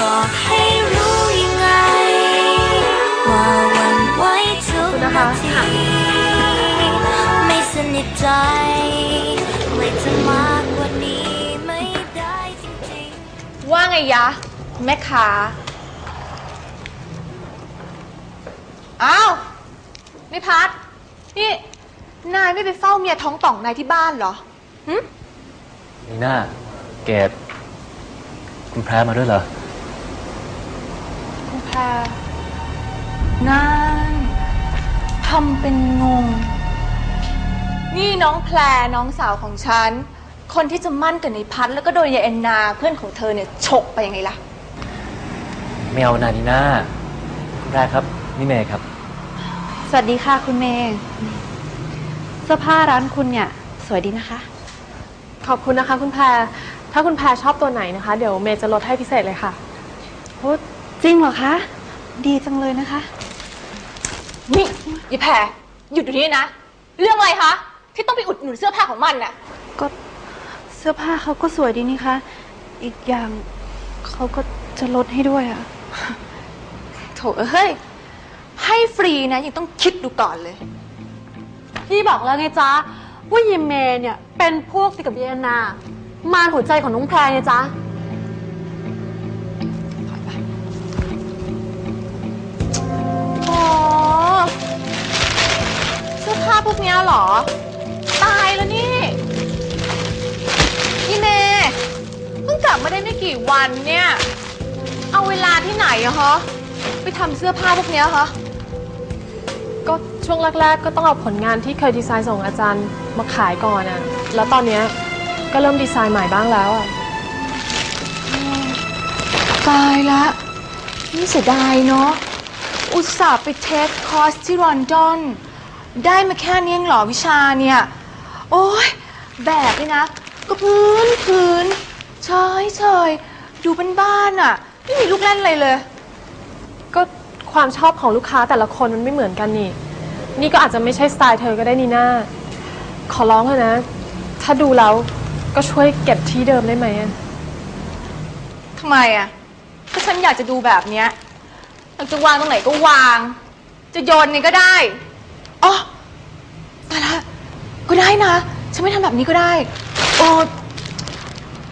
บอกให้รู้ยังไง ว่าหวันไหว้ทุกนาทีไม่สนิทใจไม่จะมากกว่านี้ไม่ได้จริงๆ ว่าไงยะ แม่ค้าอ้าวนิพัทนี่ นายไม่ไปเฝ้าเมียท้องป่องนายที่บ้านเหรอหึ นีน่าเกดคุณแพรมาด้วยเหรอ คุณแพรนายทำเป็นงง นี่น้องแพรน้องสาวของฉัน คนที่จะมั่นกับในพัทแล้วก็โดยยายแอนนาเพื่อนของเธอเนี่ยฉกไปยังไงล่ะ ไม่เอานานีน่าคุณแพรครับ นี่เมย์ครับ สวัสดีค่ะคุณเมย์เสื้อผ้าร้านคุณเนี่ย สวยดีนะคะ ขอบคุณนะคะ คุณแพรถ้าคุณแพรชอบตัวไหนนะคะ เดี๋ยวเมย์จะลดให้พิเศษเลยค่ะโอ้ จริงเหรอคะ ดีจังเลยนะคะ นี่ยายแพรหยุดอยู่นี่นะ เรื่องอะไรคะที่ต้องไปอุดหนุนเสื้อผ้าของมันน่ะ ก็เสื้อผ้าเขาก็สวยดีนี่คะ อีกอย่างเขาก็จะลดให้ด้วยอะโถเอ้ย ให้ฟรีนะยังต้องคิดดูก่อนเลย พี่บอกแล้วไงจ๊ะว่ายิมเมย์เนี่ยเป็นพวกติดกับเยนนา มารหัวใจของน้องแพรไงจ๊ะาพวกเนี้ยเหรอ ตายแล้วนี่อีเมย์เพิ่งกลับมาได้ไม่กี่วันเนี่ย เอาเวลาที่ไหนอะฮะไปทำเสื้อผ้าพวกเนี้ยฮะก็ช่วงแรก ๆ ก็ต้องเอาผลงานที่เคยดีไซน์ส่งอาจารย์มาขายก่อนอะแล้วตอนเนี้ยก็เริ่มดีไซน์ใหม่บ้างแล้วอะตายละนี่เสียดายเนาะอุตส่าห์ไปเทคคอร์สที่ลอนดอน ได้มาแค่นี้เองเหรอวิชาเนี่ย โอ้ยแบบนี่นะ ก็พื้นพื้นเฉยเฉยดูเป็นบ้านๆอะไม่มีลูกเล่นอะไรเลย ก็ความชอบของลูกค้าแต่ละคนมันไม่เหมือนกันนี่ นี่ก็อาจจะไม่ใช่สไตล์เธอก็ได้นีน่าขอร้องเถอะนะ ถ้าดูแล้วก็ช่วยเก็บที่เดิมได้ไหมอะทำไมอะก็ฉันอยากจะดูแบบเนี้ยอยากจะวางตรงไหนก็วาง จะโยนนี่ก็ได้อ๋อตายละก็ได้นะ ฉันไม่ทำแบบนี้ก็ได้โอ้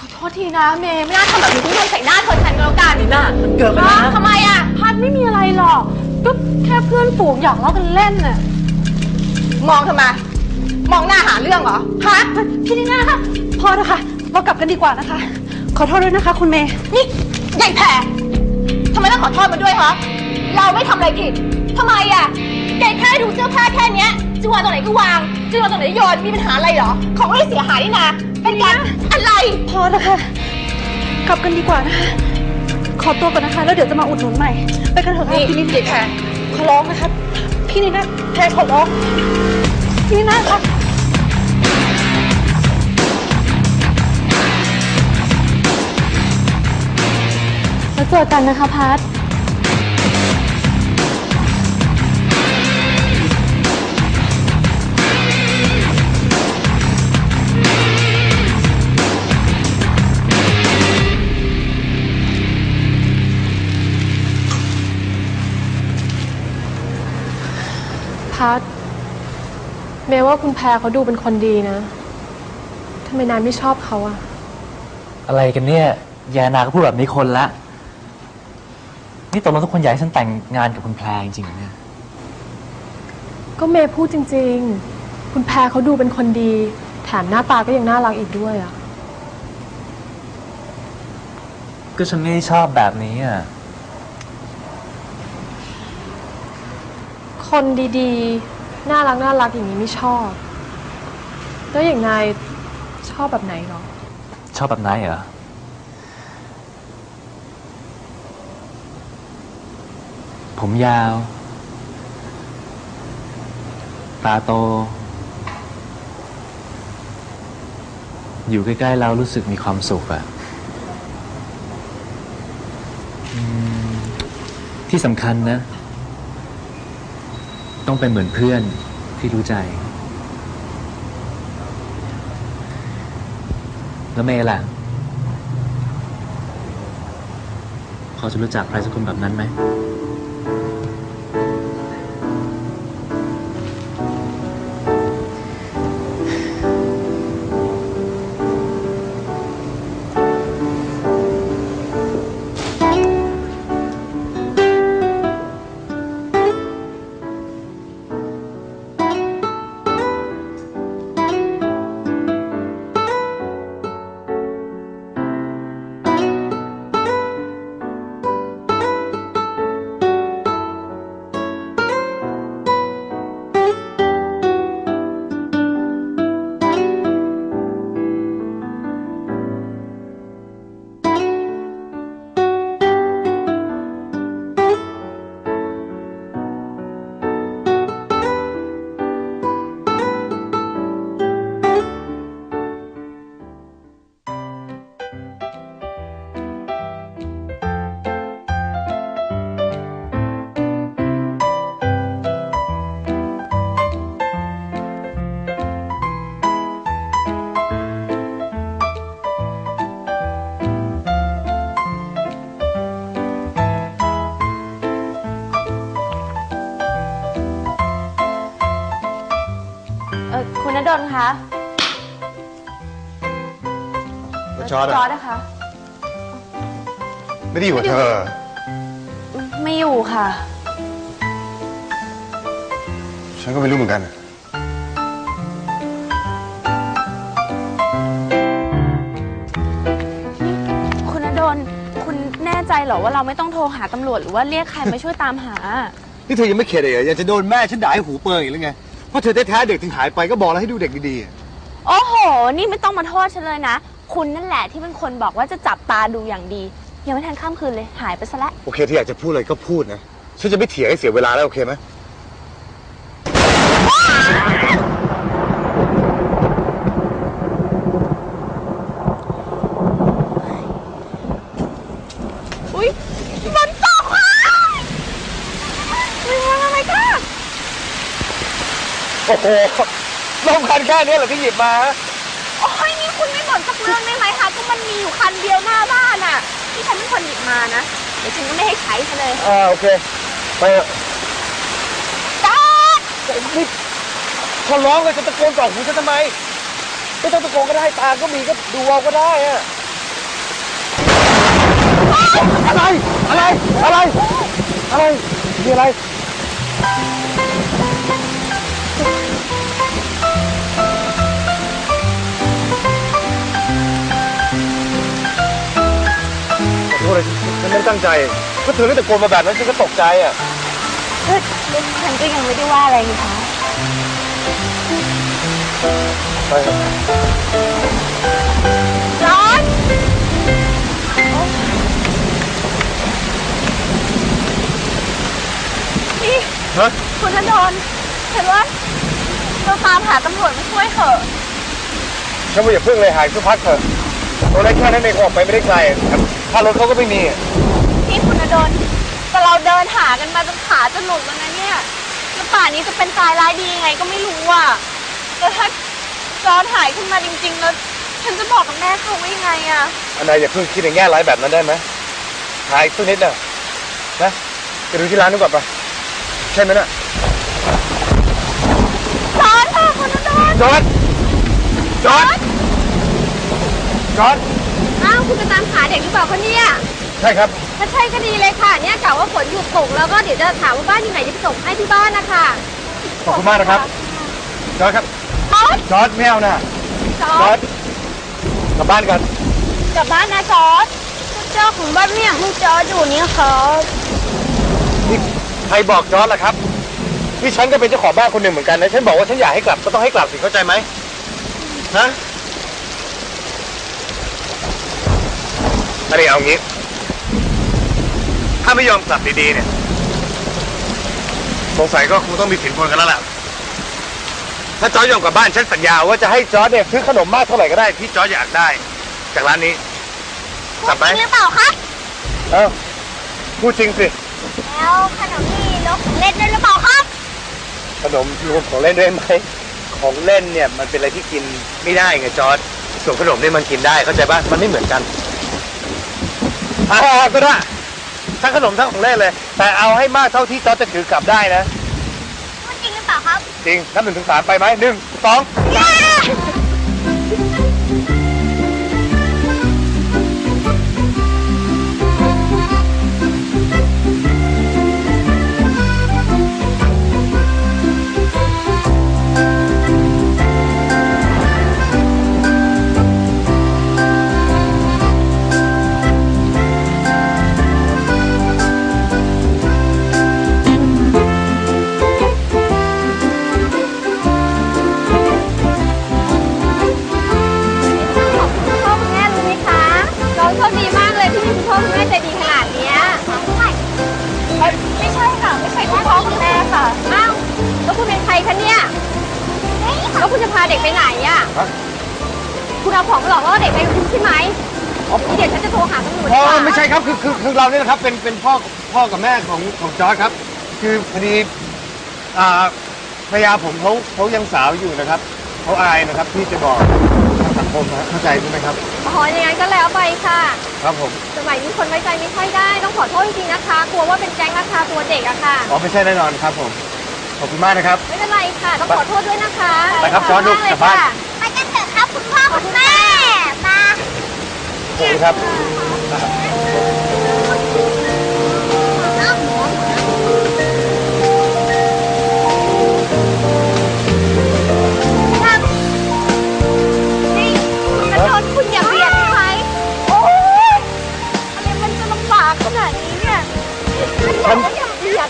ขอโทษทีนะเมย์ไม่น่าทำแบบนี้ทุกคนใส่หน้าเธอฉันก็แล้วกันนี่น่าเกิดไปแล้วทำไมอะพัดไม่มีอะไรหรอกก็แค่เพื่อนฝูงหยอกล้อกันเล่นน่ะมองทำไมมองหน้าหาเรื่องเหรอฮะพี่นีน่าคะพอเถอะค่ะเรากลับกันดีกว่านะคะ ขอโทษด้วยนะคะ คุณเมย์นี่ใหญ่แผ่ทำไมต้องขอโทษมันด้วยฮะเราไม่ทำอะไรผิดทำไมอะแกแค่ดูเสื้อผ้าแค่เนี้ย จะวางตรงไหนก็วางจะวางตรงไหนโยนมีปัญหาอะไรเหรอ ของไม่ได้เสียหายนี่นะเป็นการอะไร พอแล้วค่ะ กลับกันดีกว่านะคะ ขอตัวก่อนนะคะ แล้วเดี๋ยวจะมาอุดหนุนใหม่ ไปกันเถอะค่ะนี่พี่นิใหญ่แผ่ขอร้องนะคะ พี่นีน่าแพรขอร้องพี่นีน่าคะแล้วเจอกันนะคะพัด พัดเมย์ว่าคุณแพรเขาดูเป็นคนดีนะ ทำไมนายไม่ชอบเขาอะอะไรกันเนี่ยยานาก็พูดแบบนี้คนละ นี่ตกลงทุกคนอยากให้ฉันแต่งงานกับคุณแพรจริงๆเหรอเนี่ย ก็เมย์พูดจริง ๆ คุณแพรเขาดูเป็นคนดี แถมหน้าตาก็ยังน่ารักอีกด้วยอะ ก็ฉันไม่ได้ชอบแบบนี้อะ คนดีๆ น่ารักน่ารักอย่างนี้ไม่ชอบ แล้วอย่างนายชอบแบบไหนเหรอ ชอบแบบไหนเหรอ ผมยาว ตาโต อยู่ใกล้ๆเรารู้สึกมีความสุขอะที่สำคัญนะ ต้องเป็นเหมือนเพื่อนที่รู้ใจ แล้วเมย์ล่ะพอจะรู้จักใครสักคนแบบนั้นไหม คุณณดลคะจอร์ดจออะร์ดนะคะ ไม่ได้อยู่กับเธอ ไม่อยู่ค่ะ ฉันก็ไม่รู้เหมือนกัน คุณณดลคุณแน่ใจเหรอว่าเราไม่ต้องโทรหาตำรวจหรือว่าเรียกใครมาช่วยตามหา นี่เธอยังไม่เข็ดเลยเหรออยากจะโดนแม่ฉันด่าให้หูเปิงอีกแล้วไง เพราะเธอแท้ๆเด็กถึงหายไปก็บอกแล้วให้ดูเด็กดีๆอะโอ้โห นี่ไม่ต้องมาโทษฉันเลยนะ คุณนั่นแหละที่เป็นคนบอกว่าจะจับตาดูอย่างดี ยังไม่ทันข้ามคืนเลย หายไปซะแล้วโอเคที่อยากจะพูดอะไรก็พูดนะ ฉันจะไม่เถียงให้เสียเวลาแล้วโอเคไหม อุ้ยมันตกค่ะมีอะไรกัน โอ้โห ลมคันแค่นี้เหรอที่หยิบมาฮะโอ้ยนี่คุณไม่บ่นสักเรื่องได้ไหมคะก็มันมีอยู่คันเดียวหน้าบ้านอะ ที่ฉันเป็นคนหยิบมานะ เดี๋ยวฉันก็ไม่ให้ใช้ซะเลยอ่าโอเค ไปเถอะจอดนี่ขอร้องเลยจะตะโกนกล่องหูฉันทำไม ไม่ต้องตะโกนก็ได้ตาก็มีก็ดูเอาก็ได้อะอะไร อะไร อะไร อะไร มีอะไร ษเลยฉันไม่ได้ตั้งใจ ก็เธอได้ตะโกนมาแบบนั้นฉันก็ตกใจอะเอ้ยฉันก็ยังไม่ได้ว่าอะไรนี่คะไปเถอะจอดนี่ฮะคุณธนนท์เห็นว่าเราตามหาตำรวจมาช่วยเถอะฉันว่าอย่าเพิ่งเลยหายสักพักเถอะตัวเล็กแค่นั้นเองออกไปไม่ได้ไกลค่ารถเขาก็ไม่มีพี่คุณดลแต่เราเดินหากันมาจนขาจะหลุดแล้วนะเนี่ยแล้วป่านนี้จะเป็นตายร้ายดียังไงก็ไม่รู้อะแล้วถ้าจอนหายขึ้นมาจริง ๆ แล้ว ฉันจะบอกกับแม่เขาว่ายังไงอะอันนายอย่าเพิ่งคิดในแง่ร้ายแบบนั้นได้ไหมหายสักนิดน่ะนะไปดูที่ร้านนู้นก่อนไปใช่ไหมน่ะจอนค่ะคุณดลจอดจอดจอดอ้าว คุณจะตามหาเด็กหรือเปล่าคะเนี่ยใช่ครับถ้าใช่ก็ดีเลยค่ะ เนี่ยกะว่าฝนหยุดตกแล้วก็เดี๋ยวจะถามว่าบ้านอยู่ไหนจะไปส่งให้ที่บ้านนะคะขอบคุณมากนะครับจอดครับจอดจอดไม่เอานะจอจอดดกลับบ้านกันกลับบ้านนะจอดคุณเจ้าของบ้านไม่อยากให้จอดอยู่เนี่ยครับนี่ใครบอกจอดล่ะครับนี่ฉันก็เป็นเจ้าของบ้านคนหนึ่งเหมือนกันนะฉันบอกว่าฉันอยากให้กลับก็ต้องให้กลับสิเข้าใจไหมฮะ อันนี้เอางี้ ถ้าไม่ยอมกลับดีๆเนี่ย สงสัยก็คงต้องมีสินบนกันแล้วแหละถ้าจอร์จยอมกลับบ้านฉันสัญญาว่าจะให้จอร์จเนี่ยซื้อขนมมากเท่าไหร่ก็ได้ที่จอร์จอยากได้ จากร้านนี้ กลับไหม จริงหรือเปล่าคะเอ้าพูดจริงสิ แล้วขนมนี่ลกเล่นด้วยหรือเปล่าครับ ขนมรวมของเล่นด้วยไหม ของเล่นเนี่ยมันเป็นอะไรที่กินไม่ได้ไงจอร์จส่วนขนมเนี่ยมันกินได้เข้าใจป่ะ มันไม่เหมือนกัน อ่าก็ได้ ทั้งขนมทั้งของเล่นเลย แต่เอาให้มากเท่าที่จอร์จจะถือกลับได้นะ พูดจริงหรือเปล่าครับ จริงนับหนึ่งถึงสามไปไหมหนึ่งสองส อ๋ดีอกว่าไม่ใช่ครับคือคือคือเราเนี่ยนะครับเป็นเป็นพ่อพ่อกับแม่ของของจอร์จครับ คือพอดีอ่าภรรยาผมเขาเขายังสาวอยู่นะครับเขาอายนะครับที่จะบอกทางสังคมนะเข้าใจใช่ไหมครับอ๋ออย่างนั้นก็แล้วไปค่ะ ครับผมสมัยนี้คนไว้ใจไม่ค่อยได้ต้องขอโทษจริงๆนะคะ กลัวว่าเป็นแก๊งลักพาตัวเด็กอะค่ะ อ๋อไม่ใช่แน่นอนครับผมขอบคุณมากนะครับ ไม่เป็นไรค่ะ ต้องขอโทษด้วยนะคะไปครับจอร์จลูกขบคุณมเลยกลับบ้านค่ะไปกันเถอะครับคุณพ่อคุณแม่มาสวัสดีครับ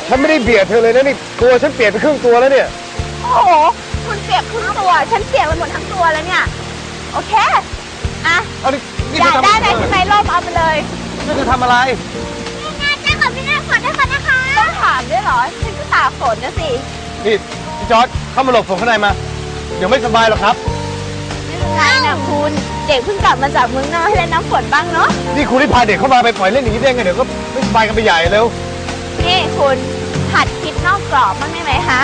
ฉันไม่ได้เบียดเธอเลยนะนี่ตัวฉันเปลี่ยนไปครึ่งตัวแล้วเนี่ย โอ้โห คุณเปียกครึ่งตัว ฉันเปียกไปหมดทั้งตัวแล้วเนี่ย โอเค อะ เอาดินี่อยากเธอได้ทำไหมใช่ไหมร่มเอาไปเลยนี่เธอทำอะไรงานจ้าขอพี่หน้าฝนด้วยคนนะคะ ต้องถามด้วยเหรอ ฉันก็ตากฝนนะสิ นี่พี่จอร์ดเข้ามาหลบผมข้างในมา เดี๋ยวไม่สบายหรอกครับ ไม่เป็นไรนะคุณ เด็กเพิ่งกลับมาจากเมืองนอกให้เล่นน้ำฝนบ้างเนาะ นี่คุณที่พาเด็กเข้ามาไปปล่อยเล่นอย่างนี้ได้ไงเดี๋ยวก็ไม่สบายกันไปใหญ่เร็ว นี่ คุณหัดคิดนอกกรอบบ้างได้ไหมฮะ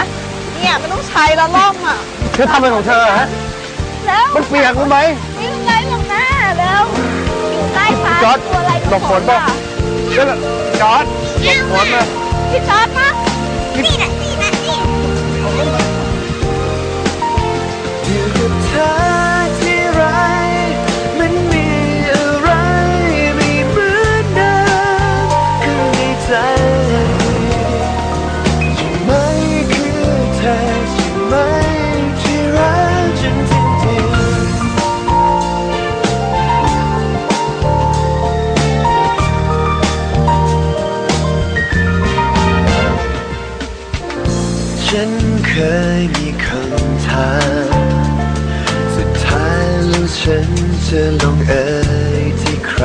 เนี่ยมันต้องใช้แล้วล่มอะเธอทำอะไรของเธอฮะแล้วมันเปียกรู้ไหมไม่เป็นไรหรอกนะแล้วอยู่ใต้ฟ้าจอร์จตัวอะไรหลบฝนป่ะแล้วจอร์ดหลบฝนมาพี่จอร์ดมานี่นะนี่นะนี่ ฉันเคยมีคำถามสุดท้ายแล้วฉันจะลงเอยที่ใคร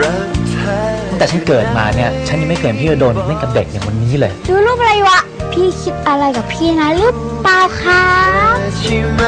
รักเธอตั้งแต่ฉันเกิดมาเนี่ย ฉันยังไม่เคยที่จะโดนเล่นกับเด็กอย่างวันนี้เลย ดูรูปอะไรวะ พี่คิดอะไรกับพี่นะหรือเปล่าคะ ใช่ไหม